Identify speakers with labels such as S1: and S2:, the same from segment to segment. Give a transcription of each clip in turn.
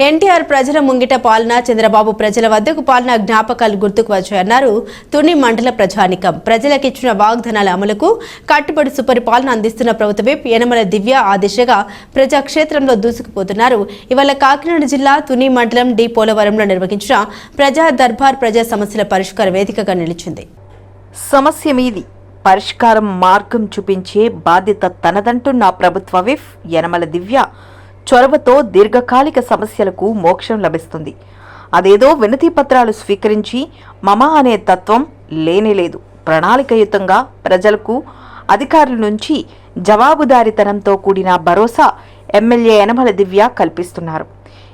S1: ఎన్టీఆర్ ప్రజల ముంగిట పాలన చంద్రబాబు ప్రజల వద్దకు పాలన జ్ఞాపకాలు గుర్తుకు వచ్చాయన్నారు. తుని మండల ప్రజానికం. ప్రజలకిచ్చిన వాగ్దానాల అమలుకు కట్టుబడి సుపరిపాలన అందిస్తున్న ప్రభుత్వ యనమల దివ్య ఆ దిశగా ప్రజాక్షేత్రంలో దూసుకుపోతున్నారు. ఇవాళ కాకినాడ జిల్లా తుని మండలం డి పోలవరంలో నిర్వహించిన ప్రజా దర్బార్ ప్రజా సమస్యల పరిష్కార వేదికగా నిలిచింది.
S2: సమస్య మీది. పరిష్కారం మార్గం చూపించే బాధ్యత తనదంటున్న ప్రభుత్వ విఫ్ యనమల దివ్య. చొరవతో దీర్ఘకాలిక సమస్యలకు మోక్షం లభిస్తుంది. అదేదో వినతి పత్రాలు స్వీకరించి మమ అనే తత్వం లేనేలేదు ప్రణాళికయుతంగా ప్రజలకు అధికారుల నుంచి జవాబుదారీతనంతో కూడిన భరోసా ఎమ్మెల్యే యనమల దివ్య కల్పిస్తున్నారు.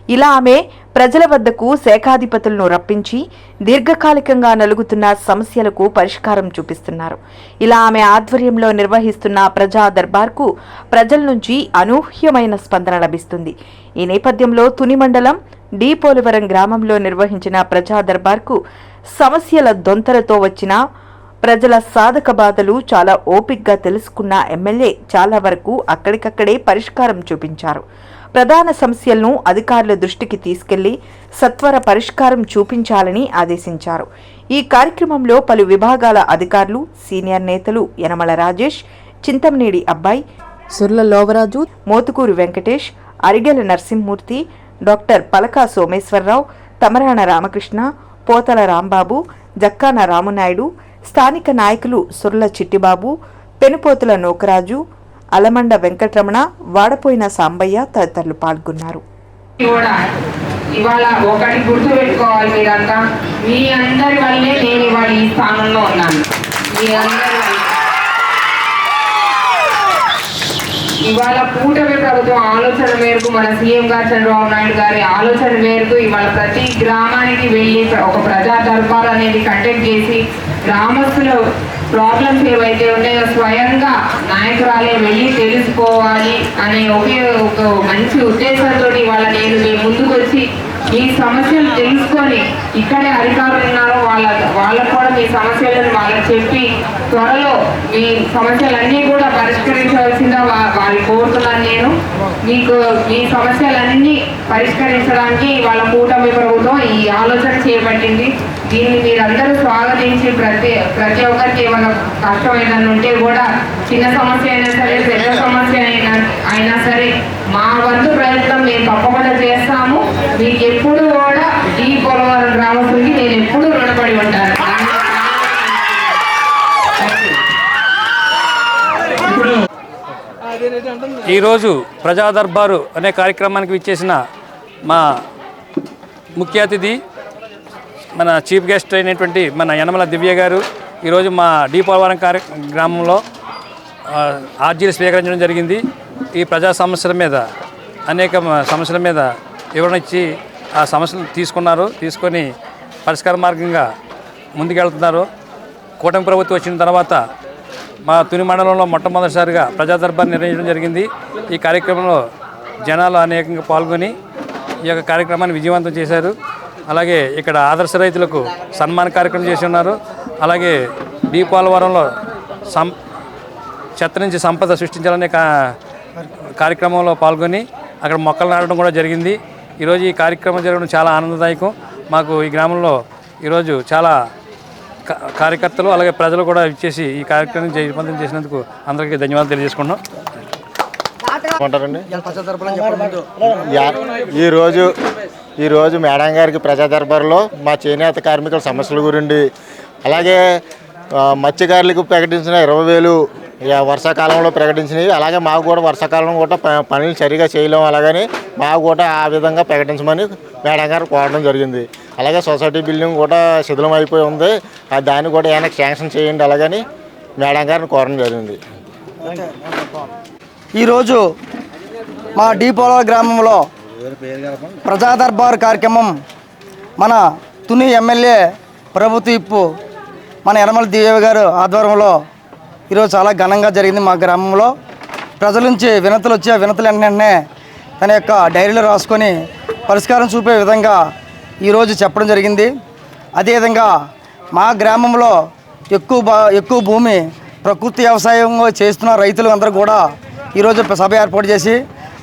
S2: ఇలా ఆమె ప్రజల వద్దకు శాఖాధిపతులను రప్పించి దీర్ఘకాలికంగా నలుగుతున్న సమస్యలకు పరిష్కారం చూపిస్తున్నారు. ఇలా ఆమె ఆధ్వర్యంలో నిర్వహిస్తున్న ప్రజా దర్బార్కు ప్రజల నుంచి అనూహ్యమైన స్పందన లభిస్తుంది. ఈ నేపథ్యంలో తుని మండలం డి పోలవరం గ్రామంలో నిర్వహించిన ప్రజా దర్బార్కు సమస్యల దొంతలతో వచ్చిన ప్రజల సాధక బాధలు చాలా ఓపిగ్గా తెలుసుకున్న ఎమ్మెల్యే చాలా వరకు అక్కడికక్కడే పరిష్కారం చూపించారు. ప్రధాన సమస్యలను అధికారుల దృష్టికి తీసుకెళ్ళి సత్వర పరిష్కారం చూపించాలని ఆదేశించారు. ఈ కార్యక్రమంలో పలు విభాగాల అధికారులు సీనియర్ నేతలు యనమల రాజేష్ చింతమనేడి అబ్బాయి సుర్ల లోవరాజు మోతుకూరు వెంకటేష్ అరిగెల నరసింహమూర్తి డాక్టర్ పలకా సోమేశ్వరరావు తమరాణ రామకృష్ణ పోతల రాంబాబు జక్కాన రామునాయుడు స్థానిక నాయకులు సుర్ల చిట్టిబాబు పెనుపోతుల నోకరాజు అలమండ వెంకటరమణ వాడపోయిన సాంబయ్య తదితరులు పాల్గొన్నారు.
S3: ఇవాళ ఒకటి గుర్తు పెట్టుకోవాలి మీరంతా. మీ అందరి వల్లే నేను ఇవాళ ఈ స్థానంలో ఉన్నాను. మీ అందరి ఇవాళ కూటమి ప్రభుత్వం ఆలోచన మేరకు మన సీఎం గారు చంద్రబాబు నాయుడు గారి ఆలోచన మేరకు ఇవాళ ప్రతి గ్రామానికి వెళ్ళి ఒక ప్రజా దర్బార్ అనేది కండక్ట్ చేసి గ్రామస్తులు ప్రాబ్లమ్స్ ఏవైతే ఉన్నాయో స్వయంగా నాయకురాలే వెళ్ళి తెలుసుకోవాలి అనే ఒకే ఒక మంచి ఉద్దేశంతో వాళ్ళ నేను మీ ముందుకు వచ్చి ఈ సమస్యలు తెలుసుకొని ఇక్కడే అధికారులు ఉన్నారో వాళ్ళ మీ సమస్యలను వాళ్ళకి చెప్పి త్వరలో మీ సమస్యలన్నీ కూడా పరిష్కరించవలసిందా వారి కోరుతున్నాను నేను. మీకు మీ సమస్యలన్నీ పరిష్కరించడానికి వాళ్ళ కూటమి ప్రభుత్వం ఈ ఆలోచన చేపట్టింది దీన్ని మీరందరూ స్వాగతించి ప్రతి ప్రతి ఒక్కరికి ఏమైనా కష్టం ఏదైనా ఉంటే కూడా చిన్న సమస్య అయినా సరే పెద్ద సమస్య అయినా అయినా సరే మా వంతు ప్రయత్నం మేము తప్పకుండా చేస్తాము. మీకు ఎప్పుడు కూడా ఈ పోలవరం గ్రామస్తులకి నేను ఎప్పుడు రుణపడి ఉంటాను.
S4: ఈరోజు ప్రజా దర్బారు అనే కార్యక్రమానికి విచ్చేసిన మా ముఖ్య అతిథి మన చీఫ్ గెస్ట్ అయినటువంటి మన యనమల దివ్య గారు ఈరోజు మా డీపోలవరం కార్య గ్రామంలో ఆర్జీలు స్వీకరించడం జరిగింది. ఈ ప్రజా సమస్యల మీద అనేక సమస్యల మీద వివరణ ఇచ్చి ఆ సమస్యలు తీసుకున్నారు. తీసుకొని పరిష్కార మార్గంగా ముందుకెళ్తున్నారు. కూటమి ప్రభుత్వం వచ్చిన తర్వాత మా తుని మండలంలో మొట్టమొదటిసారిగా ప్రజా దర్బార్ నిర్వహించడం జరిగింది. ఈ కార్యక్రమంలో జనాలు అనేకంగా పాల్గొని ఈ యొక్క కార్యక్రమాన్ని విజయవంతం చేశారు. అలాగే ఇక్కడ ఆదర్శ రైతులకు సన్మాన కార్యక్రమం చేసి ఉన్నారు. అలాగే దీపాలవరంలో సం చెత్త నుంచి సంపద సృష్టించాలనే కా కార్యక్రమంలో పాల్గొని అక్కడ మొక్కలు నాటడం కూడా జరిగింది. ఈరోజు ఈ కార్యక్రమం జరగడం చాలా ఆనందదాయకం. మాకు ఈ గ్రామంలో ఈరోజు చాలా కార్యకర్తలు అలాగే ప్రజలు కూడా ఇచ్చేసి ఈ కార్యక్రమం జయవంతం చేసినందుకు అందరికీ ధన్యవాదాలు
S5: తెలియజేసుకున్నాం యా- ఈరోజు ఈరోజు మేడం గారికి ప్రజా దర్బార్లో మా చేనేత కార్మికుల సమస్యల గురించి అలాగే మత్స్యకారులకు ప్రకటించిన ఇరవై వేలు వర్షాకాలంలో ప్రకటించినవి అలాగే మాకు కూడా వర్షాకాలం కూడా ప- పనులు సరిగా చేయలేము అలాగని మాకు కూడా ఆ విధంగా ప్రకటించమని మేడం గారు కోరడం జరిగింది. అలాగే సొసైటీ బిల్డింగ్ కూడా శిథిలం అయిపోయి ఉంది దాన్ని కూడా ఏమైనా శాంక్షన్ చేయండి అలాగని మేడం గారిని కోరడం జరిగింది.
S6: ఈరోజు మా డీపోల గ్రామంలో ప్రజా దర్బార్ కార్యక్రమం మన తుని ఎమ్మెల్యే ప్రభుత్వ ఇప్పు మన యనమల దివ్య గారు ఆధ్వర్యంలో ఈరోజు చాలా ఘనంగా జరిగింది మా గ్రామంలో. ప్రజల నుంచి వినతులు వచ్చే వినతులు వెంటనే తన యొక్క డైరీలో రాసుకొని పరిష్కారం చూపే విధంగా ఈరోజు చెప్పడం జరిగింది. అదేవిధంగా మా గ్రామంలో ఎక్కువ బా ఎక్కువ భూమి ప్రకృతి వ్యవసాయం చేస్తున్న రైతులు అందరూ కూడా ఈరోజు సభ ఏర్పాటు చేసి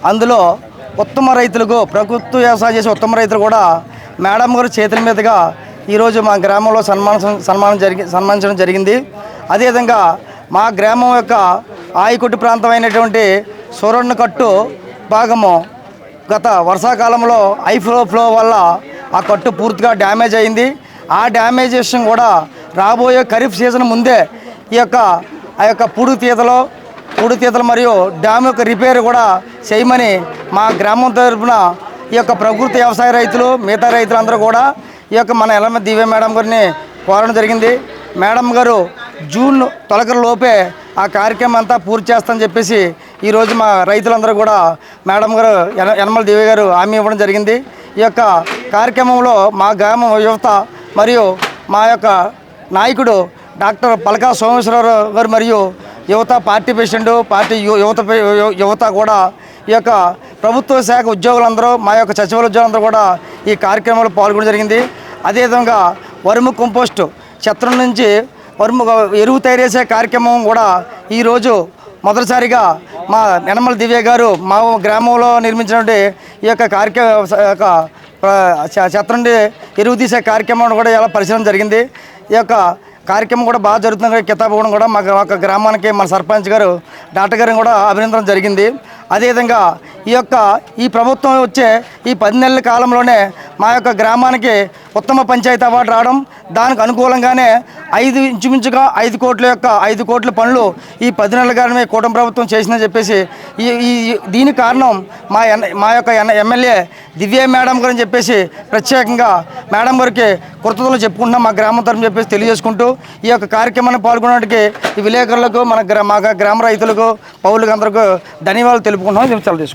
S6: అందులో ఉత్తమ రైతులకు ప్రకృతి వ్యవసాయం చేసే ఉత్తమ రైతులు కూడా మేడం గారు చేతుల మీదుగా ఈరోజు మా గ్రామంలో సన్మానం సన్మానం జరిగి సన్మానించడం జరిగింది. అదేవిధంగా మా గ్రామం యొక్క ఆయికొట్టు ప్రాంతమైనటువంటి అయినటువంటి కట్టు భాగము గత వర్షాకాలంలో ఐ ఫ్లో ఫ్లో వల్ల ఆ కట్టు పూర్తిగా డ్యామేజ్ అయింది. ఆ డ్యామేజేషన్ కూడా రాబోయే ఖరీఫ్ సీజన్ ముందే ఈ యొక్క ఆ యొక్క పూడు తీతలో పూడు తీతలు మరియు డ్యామ్ యొక్క రిపేర్ కూడా చేయమని మా గ్రామం తరపున ఈ యొక్క ప్రకృతి వ్యవసాయ రైతులు మిగతా రైతులందరూ కూడా ఈ యొక్క మన ఎలమ దివ్య మేడం గారిని కోరడం జరిగింది. మేడం గారు జూన్ తొలకర లోపే ఆ కార్యక్రమం అంతా పూర్తి చేస్తామని చెప్పేసి ఈరోజు మా రైతులందరూ కూడా మేడం గారు యన- యనమల దివ్య గారు హామీ ఇవ్వడం జరిగింది. ఈ యొక్క కార్యక్రమంలో మా గ్రామం యువత మరియు మా యొక్క నాయకుడు డాక్టర్ పలకా సోమేశ్వరరావు గారు మరియు యువత పార్టీ ప్రెసిడెంట్ పార్టీ యువత యు- యువత కూడా ఈ యొక్క ప్రభుత్వ శాఖ ఉద్యోగులందరూ మా యొక్క సచివాలయ ఉద్యోగులందరూ కూడా ఈ కార్యక్రమంలో పాల్గొనడం జరిగింది. అదేవిధంగా వరుము కంపోస్టు చెత్తం నుంచి వరుము ఎరువు తయారు చేసే కార్యక్రమం కూడా ఈరోజు మొదటిసారిగా మా యనమల దివ్య గారు మా గ్రామంలో నిర్మించినటువంటి ఈ యొక్క కార్యక్రమ యొక్క చెత్త నుండి ఎరువు తీసే కార్యక్రమం కూడా ఇలా పరిశీలన జరిగింది. ఈ యొక్క కార్యక్రమం కూడా బాగా జరుగుతుంది కితాబ్ ఇవ్వడం కూడా మా ఒక గ్రామానికి మన సర్పంచ్ గారు డాక్టర్ గారిని కూడా అభినందన జరిగింది. అదేవిధంగా ఈ యొక్క ఈ ప్రభుత్వం వచ్చే ఈ పది నెలల కాలంలోనే మా యొక్క గ్రామానికి ఉత్తమ పంచాయతీ అవార్డు రావడం దానికి అనుకూలంగానే ఐదు ఇంచుమించుగా ఐదు కోట్ల యొక్క ఐదు కోట్ల పనులు ఈ పది నెలల కాలమే కూటమి ప్రభుత్వం చేసిందని చెప్పేసి ఈ ఈ దీని కారణం మా ఎన్ మా యొక్క ఎన్ ఎమ్మెల్యే దివ్య మేడం గారు అని చెప్పేసి ప్రత్యేకంగా మేడం గారికి కృతజ్ఞతలు చెప్పుకుంటున్నాం మా గ్రామం తరఫున చెప్పేసి తెలియజేసుకుంటూ ఈ యొక్క కార్యక్రమాన్ని పాల్గొనడానికి ఈ విలేకరులకు మన గ్రా మా గ్రామ రైతులకు పౌరులకు అందరికీ ధన్యవాదాలు తెలుపుకుంటున్నాం. చాలా